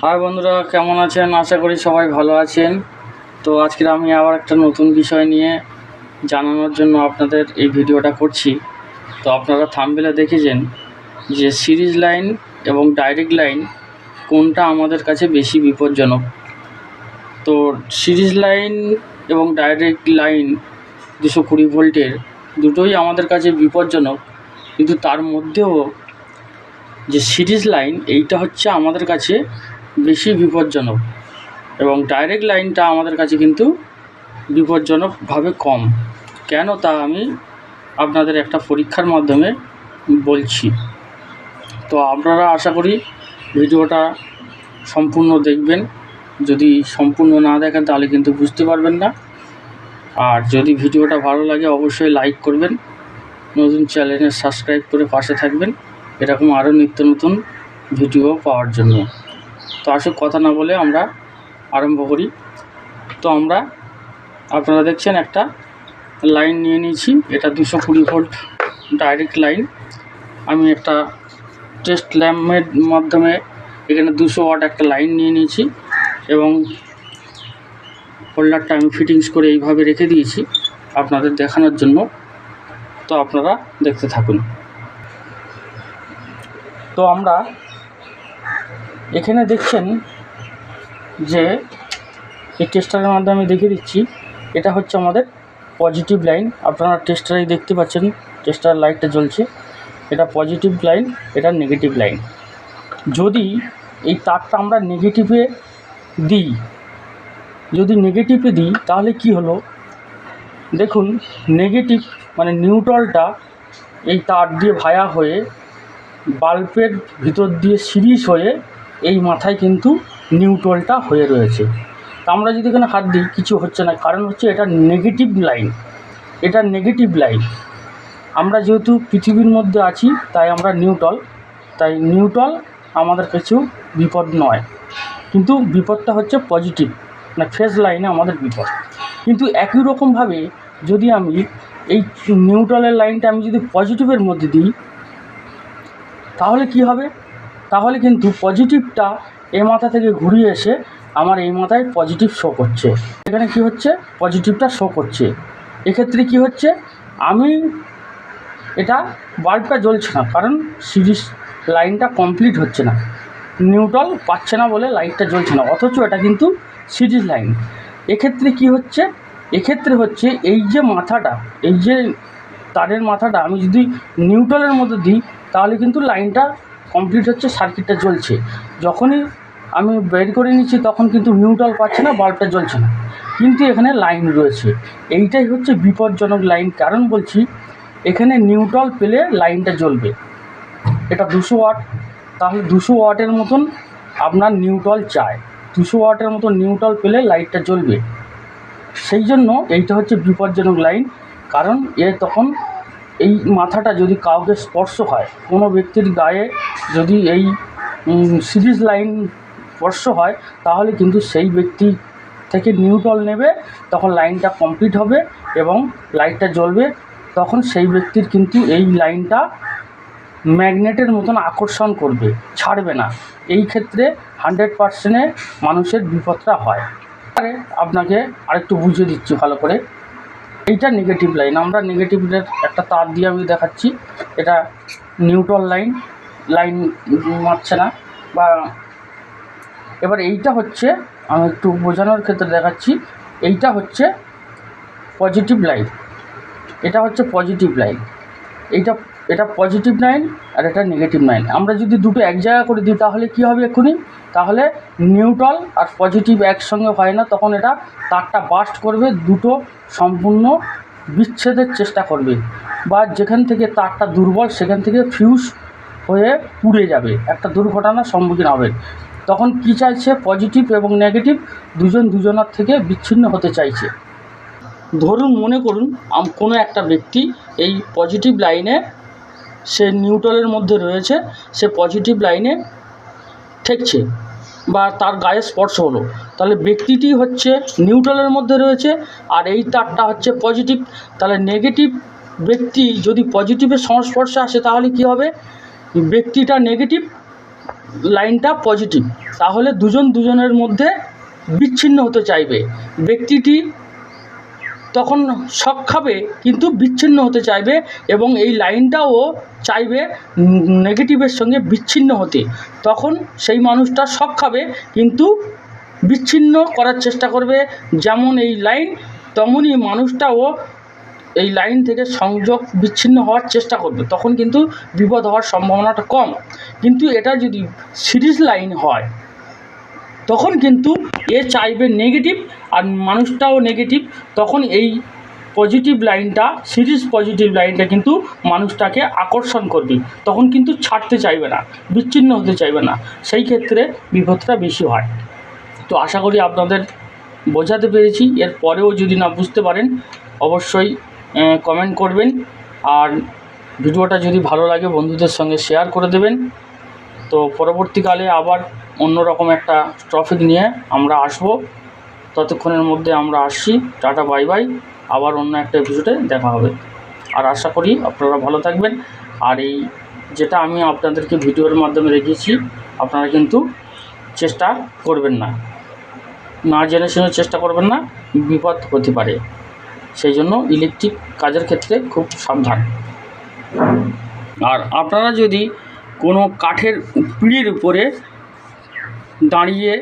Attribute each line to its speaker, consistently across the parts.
Speaker 1: High বন্ধুরা, কেমন আছেন? আশা করি সবাই ভালো আছেন। তো আজকে আমি আবার একটা নতুন বিষয় নিয়ে জানানোর জন্য আপনাদের এই ভিডিওটা করছি। তো আপনারা থামবেলে দেখেছেন যে সিরিজ লাইন এবং ডাইরেক্ট লাইন কোনটা আমাদের কাছে বেশি বিপজ্জনক। তো সিরিজ লাইন এবং ডাইরেক্ট লাইন দুশো কুড়ি ভোল্টের দুটোই আমাদের কাছে বিপজ্জনক। কিন্তু তার মধ্যেও যে সিরিজ লাইন, এইটা হচ্ছে আমাদের কাছে বেশি বিপজ্জনক। এবং ডাইরেক্ট লাইনটা আমাদের কাছে কিন্তু বিপজ্জনকভাবে কম। কেন তা আমি আপনাদের একটা পরীক্ষার মাধ্যমে বলছি। তো আপনারা আশা করি ভিডিওটা সম্পূর্ণ দেখবেন। যদি সম্পূর্ণ না দেখেন তাহলে কিন্তু বুঝতে পারবেন না। আর যদি ভিডিওটা ভালো লাগে অবশ্যই লাইক করবেন। নতুন চ্যানেলে সাবস্ক্রাইব করে পাশে থাকবেন। এরকম আরও নিত্য নতুন ভিডিও পাওয়ার জন্য। তো আসুক কথা না বলে আমরা আরম্ভ করি। তো আমরা আপনারা দেখছেন একটা লাইন নিয়ে নিয়েছি। এটা দুশো কুড়ি ভোল্ট ডাইরেক্ট লাইন। আমি একটা টেস্ট ল্যাম্পের মাধ্যমে এখানে দুশো ওয়াট একটা লাইন নিয়ে নিয়েছি এবং হোল্ডারটা আমি ফিটিংস করে এইভাবে রেখে দিয়েছি আপনাদের দেখানোর জন্য। তো আপনারা দেখতে থাকুন। তো আমরা এখানে দেখছেন যে এই টেস্টারের মাধ্যমে দেখিয়ে দিচ্ছি, এটা হচ্ছে আমাদের পজিটিভ লাইন। আপনারা টেস্টারেই দেখতে পাচ্ছেন, টেস্টার লাইটটা জ্বলছে। এটা পজিটিভ লাইন, এটা নেগেটিভ লাইন। যদি এই তারটা আমরা নেগেটিভে দিই, যদি নেগেটিভে দিই, তাহলে কি হলো? দেখুন, নেগেটিভ মানে নিউট্রালটা এই তার দিয়ে ভায়া হয়ে, বাল্বের ভিতর দিয়ে সিরিজ হয়ে এই মাথায় কিন্তু নিউট্রালটা হয়ে রয়েছে। তা আমরা যদি এখানে হাত দিই, কিছু হচ্ছে না। কারণ হচ্ছে এটা নেগেটিভ লাইন এটা নেগেটিভ লাইন আমরা যেহেতু পৃথিবীর মধ্যে আছি, তাই আমরা নিউট্রাল তাই নিউট্রাল আমাদের কিছু বিপদ নয়। কিন্তু বিপদটা হচ্ছে পজিটিভ মানে ফেস লাইনে আমাদের বিপদ। কিন্তু একই রকমভাবে যদি আমি এই নিউট্রালের লাইনটা আমি যদি পজিটিভের মধ্যে দিই, তাহলে কি হবে? তাহলে কিন্তু পজিটিভটা এ মাথা থেকে ঘুরিয়ে এসে আমার এই মাথায় পজিটিভ শো করছে। এখানে কি হচ্ছে? পজিটিভটা শো করছে। এক্ষেত্রে কি হচ্ছে? আমি এটা বাল্বটা জ্বলছে না, কারণ সিরিজ লাইনটা কমপ্লিট হচ্ছে না। নিউট্রাল পাচ্ছে না বলে লাইটটা জ্বলছে না, অথচ এটা কিন্তু সিরিজ লাইন এক্ষেত্রে কি হচ্ছে? এক্ষেত্রে হচ্ছে এই যে মাথাটা, এই যে তারের মাথাটা আমি যদি নিউট্রালের মধ্যে দিই, তাহলে কিন্তু লাইনটা কমপ্লিট হচ্ছে সার্কিটটা জ্বলছে। যখনই আমি বের করে নিচ্ছি, তখন কিন্তু নিউট্রাল পাচ্ছে না বাল্বটা জ্বলছে না। কিন্তু এখানে লাইন রয়েছে। এইটাই হচ্ছে বিপজ্জনক লাইন কারণ বলছি, এখানে নিউট্রাল পেলে লাইনটা জ্বলবে। এটা দুশো ওয়াট। তাহলে দুশো ওয়াটের মতন আপনার নিউট্রাল চায়। দুশো ওয়াটের মতন নিউট্রাল পেলে লাইটটা জ্বলবে। সেই জন্য এইটা হচ্ছে বিপজ্জনক লাইন কারণ এ তখন এই মাথাটা যদি কাউকে স্পর্শ হয়, কোনো ব্যক্তির গায়ে যদি এই সিরিজ লাইন স্পর্শ হয়, তাহলে কিন্তু সেই ব্যক্তি থেকে নিউট্রাল নেবে, তখন লাইনটা কমপ্লিট হবে এবং লাইটটা জ্বলবে, তখন সেই ব্যক্তির কিন্তু এই লাইনটা ম্যাগনেটের মতন আকর্ষণ করবে, ছাড়বে না। এই ক্ষেত্রে হান্ড্রেড পার্সেন্টে মানুষের বিপদটা হয়। আরে, আপনাকে আরেকটু বুঝিয়ে দিচ্ছি ভালো করে। এইটা নেগেটিভ লাইন আমরা নেগেটিভের একটা তার দিয়ে আমি দেখাচ্ছি। এটা নিউট্রাল লাইন লাইন মারছে না। বা এবার এইটা হচ্ছে, আমি একটু বোঝানোর ক্ষেত্রে দেখাচ্ছি, এইটা হচ্ছে পজিটিভ লাইন এটা হচ্ছে পজিটিভ লাইন এইটা এটা পজিটিভ লাইন আর এটা নেগেটিভ লাইন আমরা যদি দুটো এক জায়গা করে দিই, তাহলে কী হবে এক্ষুনি? তাহলে নিউট্রাল আর পজিটিভ একসঙ্গে হয় না, তখন এটা তারটা বাস্ট করবে, দুটো সম্পূর্ণ বিচ্ছেদের চেষ্টা করবে। বা যেখান থেকে তারটা দুর্বল, সেখান থেকে ফিউজ হয়ে পুড়ে যাবে। একটা দুর্ঘটনার সম্মুখীন হবে। তখন কী চাইছে? পজিটিভ এবং নেগেটিভ দুজন দুজনার থেকে বিচ্ছিন্ন হতে চাইছে। ধরুন, মনে করুন কোনো একটা ব্যক্তি এই পজিটিভ লাইনে সে নিউট্রালের মধ্যে রয়েছে, সে পজিটিভ লাইনে ঠেকছে বা তার গায়ে স্পর্শ হলো। তাহলে ব্যক্তিটি হচ্ছে নিউট্রালের মধ্যে রয়েছে আর এই তারটা হচ্ছে পজিটিভ তাহলে নেগেটিভ ব্যক্তি যদি পজিটিভের সংস্পর্শে আসে তাহলে কী হবে? ব্যক্তিটা নেগেটিভ লাইনটা পজিটিভ তাহলে দুজন দুজনের মধ্যে বিচ্ছিন্ন হতে চাইবে। ব্যক্তিটি তখন শক খাবে, কিন্তু বিচ্ছিন্ন হতে চাইবে এবং এই লাইনটাও চাইবে নেগেটিভের সঙ্গে বিচ্ছিন্ন হতে। তখন সেই মানুষটা শক খাবে, কিন্তু বিচ্ছিন্ন করার চেষ্টা করবে। যেমন এই লাইন তেমনই মানুষটাও এই লাইন থেকে সংযোগ বিচ্ছিন্ন হওয়ার চেষ্টা করবে। তখন কিন্তু বিপদ হওয়ার সম্ভাবনাটা কম। কিন্তু এটা যদি সিরিজ লাইন হয়, তখন কিন্তু এ চাইবে নেগেটিভ আর মানুষটাও নেগেটিভ তখন এই পজিটিভ লাইনটা সিরিজ পজিটিভ লাইনটা কিন্তু মানুষটাকে আকর্ষণ করবে। তখন কিন্তু ছাড়তে চাইবে না, বিচ্ছিন্ন হতে চাইবে না। সেই ক্ষেত্রে বিপদটা বেশি হয়। তো আশা করি আপনাদের বোঝাতে পেরেছি। এর পরেও যদি না বুঝতে পারেন, অবশ্যই কমেন্ট করবেন। আর ভিডিওটা যদি ভালো লাগে, বন্ধুদের সঙ্গে শেয়ার করে দেবেন। তো পরবর্তীকালে আবার অন্যরকম একটা টপিক নিয়ে আমরা আসব। ততক্ষণের মধ্যে আমরা আসছি। Tata, bye bye. আবার অন্য একটা এপিসোডে দেখা হবে। আর আশা করি আপনারা ভালো থাকবেন। আর এই যেটা আমি আপনাদেরকে ভিডিওর মাধ্যমে রেখেছি, আপনারা কিন্তু চেষ্টা করবেন না। না জেনে শুনে চেষ্টা করবেন না, বিপদ হতে পারে। সেই জন্য ইলেকট্রিক কাজের ক্ষেত্রে খুব সাবধান। আর আপনারা যদি কোনো কাঠের পিঁড়ির উপরে দাঁড়িয়ে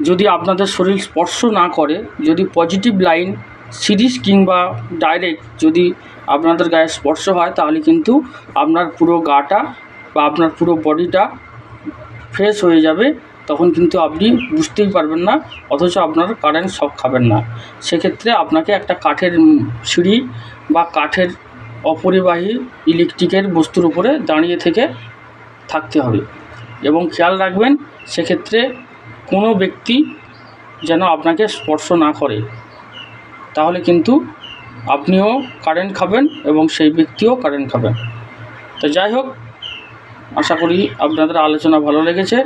Speaker 1: যদি আপনাদের শরীর স্পর্শ না করে, যদি পজিটিভ লাইন সিরিজ কিংবা ডাইরেক্ট যদি আপনাদের গায়ে স্পর্শ হয়, তাহলে কিন্তু আপনার পুরো গাটা বা আপনার পুরো বডিটা ফ্রেশ হয়ে যাবে, তখন কিন্তু আপনি বুঝতেই পারবেন না, অথচ আপনার কারেন্ট শক খাবেন না। সেক্ষেত্রে আপনাকে একটা কাঠের সিঁড়ি বা কাঠের অপরিবাহী ইলেকট্রিকের বস্তুর উপরে দাঁড়িয়ে থেকে থাকতে হবে। এবং খেয়াল রাখবেন সেক্ষেত্রে কোনো ব্যক্তি যেন আপনাকে স্পর্শ না করে, তাহলে কিন্তু আপনিও কারেন্ট খাবেন এবং সেই ব্যক্তিও কারেন্ট খাবেন। তো যাই হোক, আশা করি আপনাদের আলোচনা ভালো লেগেছে।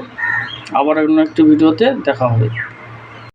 Speaker 1: আবার অন্য একটি ভিডিওতে দেখা হবে।